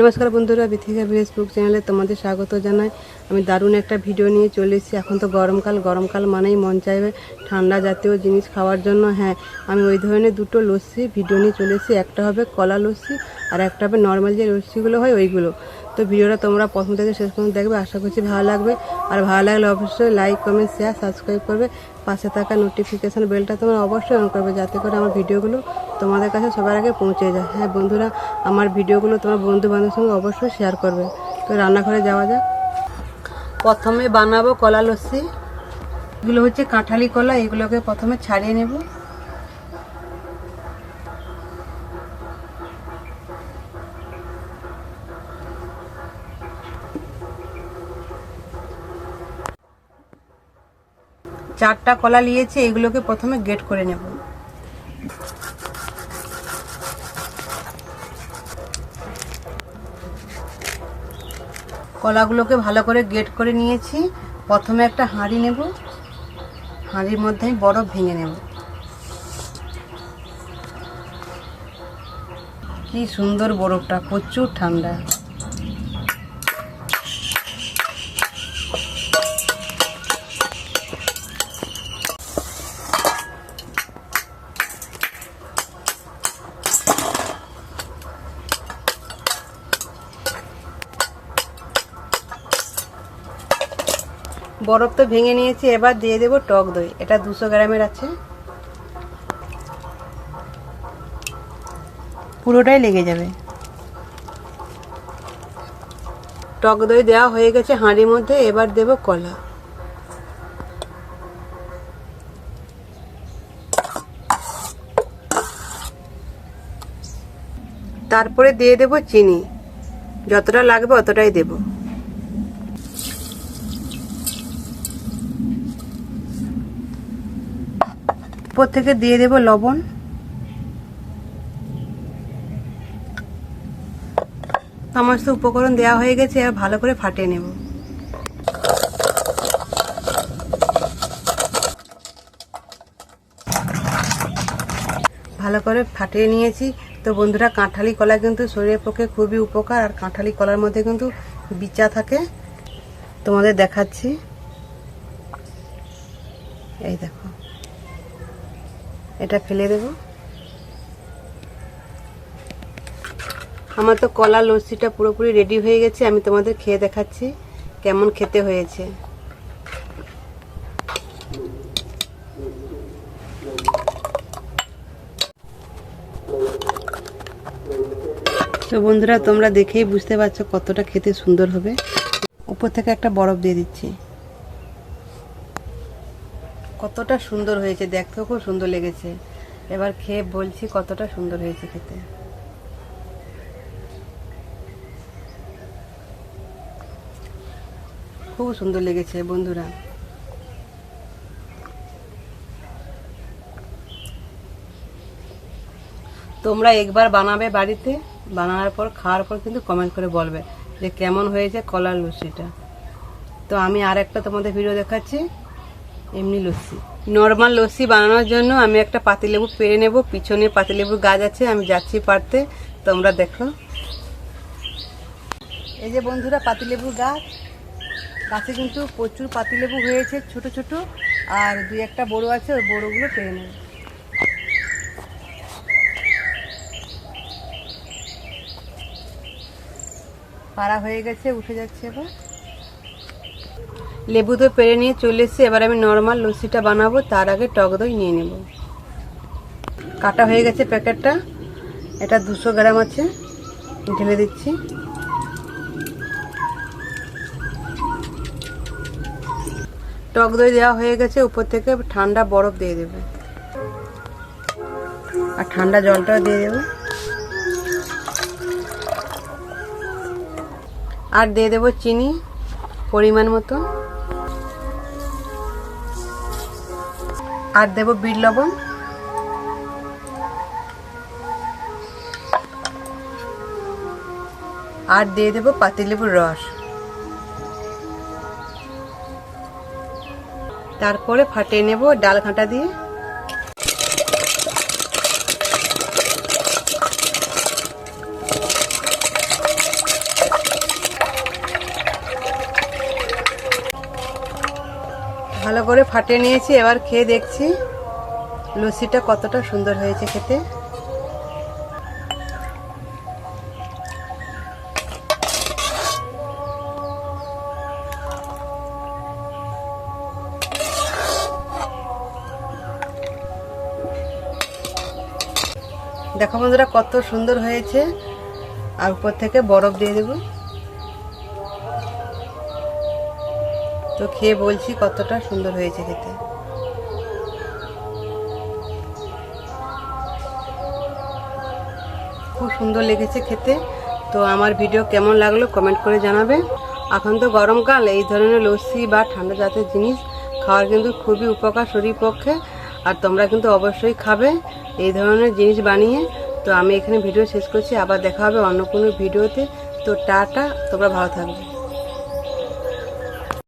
নমস্কার বন্ধুরা, বিথিকা ভিলেজ বুক চ্যানেলে তোমাদের স্বাগত জানাই। আমি দারুণ একটা ভিডিও নিয়ে চলে এসেছি। এখন তো গরমকাল গরমকাল মানেই মন চাইবে ঠান্ডা জাতীয় জিনিস খাওয়ার জন্য। হ্যাঁ আমি ওই ধরনের দুটো লস্যি ভিডিও নিয়ে চলে এসেছি। একটা হবে কলা লস্যি আর একটা হবে নর্মাল যে লস্যিগুলো হয় ওইগুলো। তো ভিডিওটা তোমরা প্রথম থেকে শেষ পর্যন্ত দেখবে, আশা করছি ভালো লাগবে। আর ভালো লাগলে অবশ্যই লাইক কমেন্ট শেয়ার সাবস্ক্রাইব করবে। পাশে থাকা নোটিফিকেশান বেলটা তোমরা অবশ্যই অন করবে, যাতে করে আমার ভিডিওগুলো তোমাদের কাছে সবার আগে পৌঁছে যায়। হ্যাঁ বন্ধুরা, আমার ভিডিওগুলো তোমার বন্ধু বান্ধবের সঙ্গে অবশ্যই শেয়ার করবে। তো রান্নাঘরে যাওয়া যাক। প্রথমে বানাবো কলা লস্যি। এগুলো হচ্ছে কাঁঠালি কলা, এগুলোকে প্রথমে ছাড়িয়ে নেব। চারটা কলা নিয়েছি, এগুলোকে প্রথমে গেট করে নেব। কলাগুলোকে ভালো করে গেট করে নিয়েছি। প্রথমে একটা হাঁড়ি নেব। হাঁড়ির মধ্যে আমি বরফ ভেঙে নেব। কি সুন্দর বরফটা, প্রচুর ঠান্ডা। বরফ তো ভেঙে নিয়েছি এবার দিয়ে দেবো টক দই। এটা দুশো গ্রামের আছে। পুরোটাই লেগে যাবে। টক দই দেওয়া হয়ে গেছে হাঁড়ির মধ্যে এবার দেব কলা। তারপরে দিয়ে দেব চিনি। যতটা লাগবে অতটাই দেবো। উপর থেকে দিয়ে দেব লবণ। সমস্ত উপকরণ দেওয়া হয়ে গেছে আর ভালো করে ফাটিয়ে নেব। ভালো করে ফাটিয়ে নিয়েছি। তো বন্ধুরা, কাঁঠালি কলা কিন্তু শরীরের পক্ষে খুবই উপকার, আর কাঁঠালি কলার মধ্যে কিন্তু বিচা থাকে। তোমাদের দেখাচ্ছি। এই দেখো। এটা ফেলে দেব। আমার তো কলা লস্যিটা পুরোপুরি রেডি হয়ে গেছে, আমি তোমাদের খেয়ে দেখাচ্ছি কেমন খেতে হয়েছে। তো বন্ধুরা, তোমরা দেখেই বুঝতে পারছ কতটা খেতে সুন্দর হবে। উপর থেকে একটা বরফ দিয়ে দিচ্ছি। কতটা সুন্দর হয়েছে দেখতেও খুব সুন্দর লেগেছে। এবার খেয়ে বলছি কতটা সুন্দর হয়েছে খেতে। খুব সুন্দর লেগেছে বন্ধুরা। তোমরা একবার বানাবে বাড়িতে, বানানোর পর, খাওয়ার পর কিন্তু কমেন্ট করে বলবে যে কেমন হয়েছে কলার লস্যিটা। তো আমি আর একটা তোমাদের ভিডিও দেখাচ্ছি। এমনি লস্যি। নর্মাল লস্যি বানানোর জন্য আমি একটা পাতিলেবু পেরে নেব, পিছনে পাতিলেবুর গাছ আছে, আমি যাচ্ছি পারতে, তোমরা দেখো। এই যে বন্ধুরা, পাতিলেবুর গাছ। গাছে কিন্তু প্রচুর পাতিলেবু হয়েছে, ছোট ছোট, আর দুই একটা বড় আছে, ওই বড়োগুলো পেরে নেব। পাড়া হয়ে গেছে, উঠে যাচ্ছে এবার। লেবু তো পেরে নিয়ে চলে এসেছি। এবার আমি নর্মাল লস্যিটা বানাবো, তার আগে টক দই নিয়ে নেব। কাটা হয়ে গেছে প্যাকেটটা। এটা দুশো গ্রাম আছে। ঢেলে দিচ্ছি। টক দই দেওয়া হয়ে গেছে। উপর থেকে ঠান্ডা বরফ দিয়ে দেবে। আর ঠান্ডা জলটাও দিয়ে দেবো। আর দিয়ে দেবো চিনি, পরিমাণ মতো। আর দেব বিট লবণ। আর দিয়ে দেব পাতিলেবুর রস। তারপরে ফাটিয়ে নেব ডাল ঘাঁটা দিয়ে। ভালো করে ফাটিয়ে নিয়েছি, এবার খেয়ে দেখছি লুচিটা কতটা সুন্দর হয়েছে খেতে। দেখো বন্ধুরা, কত সুন্দর হয়েছে। আর উপর থেকে বরফ দিয়ে দেবো। তো খেয়ে বলছি কতটা সুন্দর হয়েছে খেতে। খুব সুন্দর লেগেছে খেতে। তো আমার ভিডিও কেমন লাগল কমেন্ট করে জানাবে। এখন তো গরমকাল, এই ধরনের লস্যি বা ঠান্ডা জাতের জিনিস খাওয়ার কিন্তু খুবই উপকার শরীর পক্ষে। আর তোমরা কিন্তু অবশ্যই খাবে, এই ধরনের জিনিস বানিয়ে। তো আমি এখানে ভিডিও শেষ করছি, আবার দেখা হবে অন্য কোনো ভিডিওতে। তো টাটা, তোমরা ভালো থাকবে।